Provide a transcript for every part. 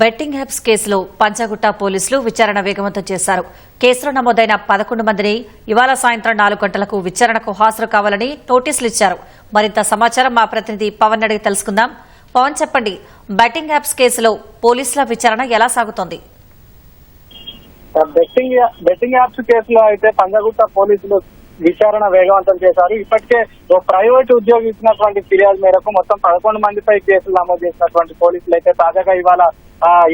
Betting apps కేసులో పంచగుట్ట పోలీసులు విచారణ వేగవంతం చేశారు. కేసులో నమోదైన పదకొండు మందిని ఇవాళ సాయంత్రం నాలుగు గంటలకు విచారణకు హాజరు కావాలని నోటీసులు ఇచ్చారు. మరింత సమాచారం మా ప్రతినిధి పవన్ అడిగి తెలుసుకుందాం. పవన్ చెప్పండి బెట్టింగ్ యాప్స్ కేసులో పోలీసుల విచారణ ఎలా సాగుతోంది? బెట్టింగ్ బెట్టింగ్ యాప్స్ కేసులో అయితే పంజగుట్ట పోలీసులు విచారణ వేగవంతం చేశారు. ఇప్పటికే ఓ ప్రైవేట్ ఉద్యోగి ఇచ్చినటువంటి ఫిర్యాదు మేరకు మొత్తం పదకొండు మందిపై కేసులు నమోదు చేసినటువంటి పోలీసులు అయితే తాజాగా ఇవాళ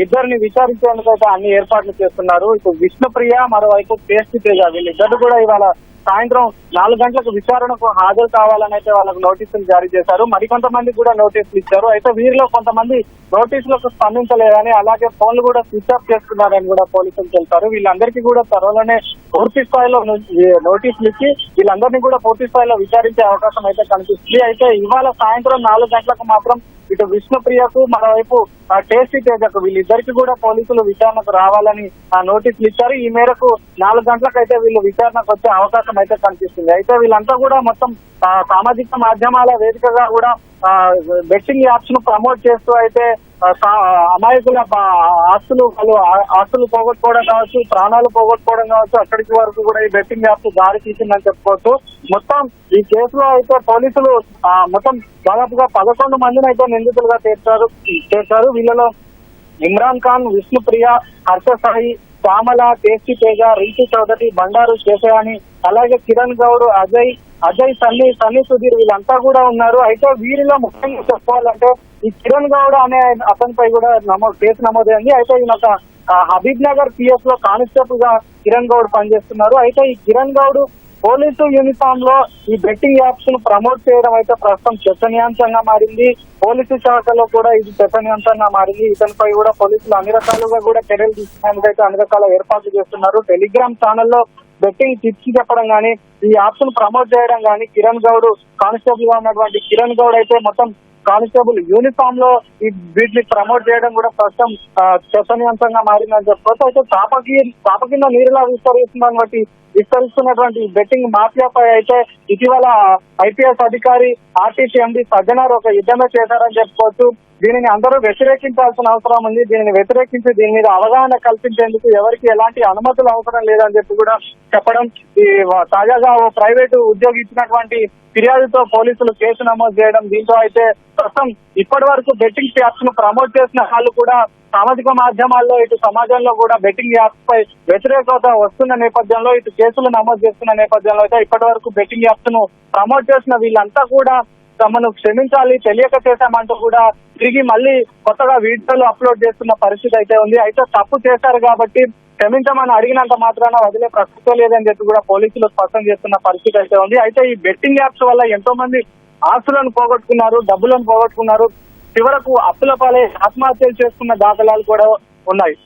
ఇద్దరిని విచారించేందుకు అయితే అన్ని ఏర్పాట్లు చేస్తున్నారు. ఇప్పుడు విష్ణుప్రియ మరోవైపు టేస్ట్ తేజ వీళ్ళిద్దరు కూడా ఇవాళ సాయంత్రం నాలుగు గంటలకు విచారణకు హాజరు కావాలని అయితే వాళ్ళకు నోటీసులు జారీ చేశారు. మరికొంతమంది కూడా నోటీసులు ఇచ్చారు. అయితే వీరిలో కొంతమంది నోటీసులకు స్పందించలేదని అలాగే ఫోన్లు కూడా స్విచ్ ఆఫ్ చేస్తున్నారని కూడా పోలీసులు తెలిపారు. వీళ్ళందరికీ కూడా త్వరలోనే పూర్తి స్థాయిలో నోటీసులు ఇచ్చి వీళ్ళందరినీ కూడా పూర్తి స్థాయిలో విచారించే అవకాశం అయితే కనిపిస్తుంది. అయితే ఇవాళ సాయంత్రం నాలుగు గంటలకు మాత్రం ఇటు విష్ణుప్రియకు మరోవైపు టేస్టీ తేజకు వీళ్ళిద్దరికి కూడా పోలీసులు విచారణకు రావాలని ఆ నోటీసులు ఇచ్చారు. ఈ మేరకు నాలుగు గంటలకైతే వీళ్ళు విచారణకు వచ్చే అవకాశం అయితే కనిపిస్తుంది. అయితే వీళ్ళంతా కూడా మొత్తం సామాజిక మాధ్యమాల వేదికగా కూడా బెట్టింగ్ యాప్స్ను ప్రమోట్ చేస్తూ అయితే సా- అమాయకుల ఆస్తులు వాళ్ళు ఆస్తులు పోగొట్టుకోవడం కావచ్చు ప్రాణాలు పోగొట్టుకోవడం కావచ్చు అక్కడికి వరకు కూడా ఈ బెట్టింగ్ యాప్స్ దారి తీసిందని చెప్పుకోవచ్చు. మొత్తం ఈ కేసులో అయితే పోలీసులు మొత్తం దాదాపుగా పదకొండు మందిని అయితే నిందితులుగా చేర్చారు చేర్చారు వీళ్ళలో ఇమ్రాన్ ఖాన్ విష్ణుప్రియ హర్ష సాయి శ్యామల కేసీ తేజ రీతి చౌదరి బండారు కేశయాని అలాగే కిరణ్ గౌడ్ అజయ్ అజయ్ సన్నీ సన్నీ సుధీర్ వీళ్ళంతా కూడా ఉన్నారు. అయితే వీరిలో ముఖ్యంగా చెప్పుకోవాలంటే ఈ కిరణ్ గౌడ్ అనే అతనిపై కూడా నమోదు కేసు నమోదైంది. అయితే ఈయన ఒక హబీబ్ నగర్ పిఎస్లో కానిస్టేబుల్గా కిరణ్ గౌడ్ పనిచేస్తున్నారు. అయితే ఈ కిరణ్ గౌడ్ పోలీసు యూనిఫామ్లో ఈ బెట్టింగ్ యాప్స్ను ప్రమోట్ చేయడం అయితే ప్రస్తుతం చర్చనీయాంశంగా మారింది. పోలీసు శాఖలో కూడా ఇది చర్చనీయాంశంగా మారింది. ఇతనిపై కూడా పోలీసులు అన్ని రకాలుగా కూడా చర్యలు తీసుకునేందుకు అయితే అన్ని రకాల ఏర్పాట్లు చేస్తున్నారు. టెలిగ్రామ్ ఛానల్లో బెట్టింగ్ టిప్స్ చెప్పడం గానీ ఈ యాప్స్ను ప్రమోట్ చేయడం గానీ కిరణ్ గౌడ్ కానిస్టేబుల్గా ఉన్నటువంటి కిరణ్ గౌడ్ అయితే మొత్తం కానిస్టేబుల్ యూనిఫామ్లో ఈ వీటిని ప్రమోట్ చేయడం కూడా ప్రస్తుతం చర్చనీయాంశంగా మారిందని చెప్పుకోవచ్చు అయితే చాపకి చాప కింద నీరులా విస్తరిస్తుందని బట్టి విస్తరిస్తున్నటువంటి బెట్టింగ్ మాఫియాపై అయితే ఇటీవల ఐపీఎస్ అధికారి ఆర్టీసీ ఎండి సజ్జనార్ ఒక యుద్ధమే చేశారని చెప్పుకోవచ్చు. దీనిని అందరూ వ్యతిరేకించాల్సిన అవసరం ఉంది. దీనిని వ్యతిరేకించి దీని మీద అవగాహన కల్పించేందుకు ఎవరికి ఎలాంటి అనుమతులు అవసరం లేదని చెప్పి కూడా చెప్పడం ఈ తాజాగా ఓ ప్రైవేటు ఉద్యోగి ఇచ్చినటువంటి ఫిర్యాదుతో పోలీసులు కేసు నమోదు చేయడం. దీంతో అయితే ప్రస్తుతం ఇప్పటి వరకు బెట్టింగ్ యాప్స్ను ప్రమోట్ చేసిన వాళ్ళు కూడా సామాజిక మాధ్యమాల్లో ఇటు సమాజంలో కూడా బెట్టింగ్ యాప్స్ పై వ్యతిరేకత వస్తున్న నేపథ్యంలో ఇటు కేసులు నమోదు చేస్తున్న నేపథ్యంలో అయితే ఇప్పటి వరకు బెట్టింగ్ యాప్స్ను ప్రమోట్ చేసిన వీళ్ళంతా కూడా తమను క్షమించాలి తెలియక చేశామంటూ కూడా తిరిగి మళ్ళీ కొత్తగా వీడియోలు అప్లోడ్ చేస్తున్న పరిస్థితి అయితే ఉంది. అయితే తప్పు చేశారు కాబట్టి క్షమించమని అడిగినంత మాత్రాన వదిలే ప్రస్తుతం లేదని చెప్పి కూడా పోలీసులు స్పష్టం చేస్తున్న పరిస్థితి అయితే ఉంది. అయితే ఈ బెట్టింగ్ యాప్స్ వల్ల ఎంతో మంది ఆస్తులను పోగొట్టుకున్నారు డబ్బులను పోగొట్టుకున్నారు. చివరకు అప్పుల పాలై ఆత్మహత్యలు చేసుకున్న దాఖలాలు కూడా ఉన్నాయి.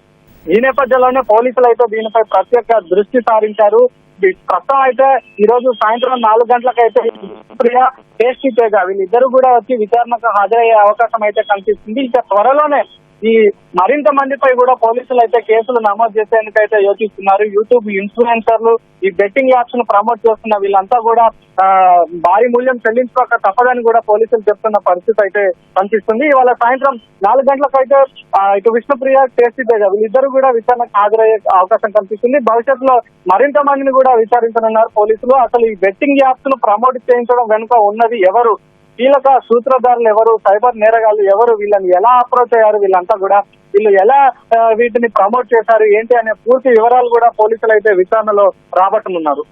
ఈ నేపథ్యంలోనే పోలీసులు అయితే దీనిపై ప్రత్యేక దృష్టి సారించారు. ప్రస్తుతం అయితే ఈ రోజు సాయంత్రం నాలుగు గంటలకైతే ప్రియ టేస్టీ తేజ వీళ్ళిద్దరు కూడా వచ్చి విచారణకు హాజరయ్యే అవకాశం అయితే కనిపిస్తుంది ఇంకా త్వరలోనే ఈ మరింత మందిపై కూడా పోలీసులు అయితే కేసులు నమోదు చేసేందుకు అయితే యోచిస్తున్నారు. యూట్యూబ్ ఇన్ఫ్లుయెన్సర్లు ఈ బెట్టింగ్ యాప్స్ను ప్రమోట్ చేస్తున్న వీళ్ళంతా కూడా భారీ మూల్యం చెల్లించుకోక తప్పదని కూడా పోలీసులు చెప్తున్న పరిస్థితి అయితే కనిపిస్తుంది. ఇవాళ సాయంత్రం నాలుగు గంటలకు అయితే ఇటు విష్ణుప్రియ టేస్టీ తేజ వీళ్ళిద్దరు కూడా విచారణకు హాజరయ్యే అవకాశం కనిపిస్తుంది. భవిష్యత్తులో మరింత మందిని కూడా విచారించనున్నారు పోలీసులు. అసలు ఈ బెట్టింగ్ యాప్స్ను ప్రమోట్ చేయించడం వెనుక ఉన్నది ఎవరు? కీలక సూత్రధారులు ఎవరు? సైబర్ నేరగాళ్ళు ఎవరు? వీళ్ళని ఎలా అప్రోచ్ అయ్యారు? వీళ్ళంతా కూడా వీళ్ళు ఎలా వీటిని ప్రమోట్ చేశారు? ఏంటి అనే పూర్తి వివరాలు కూడా పోలీసులు అయితే విచారణలో రాబట్టనున్నారు.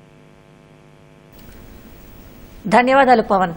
ధన్యవాదాలు పవన్.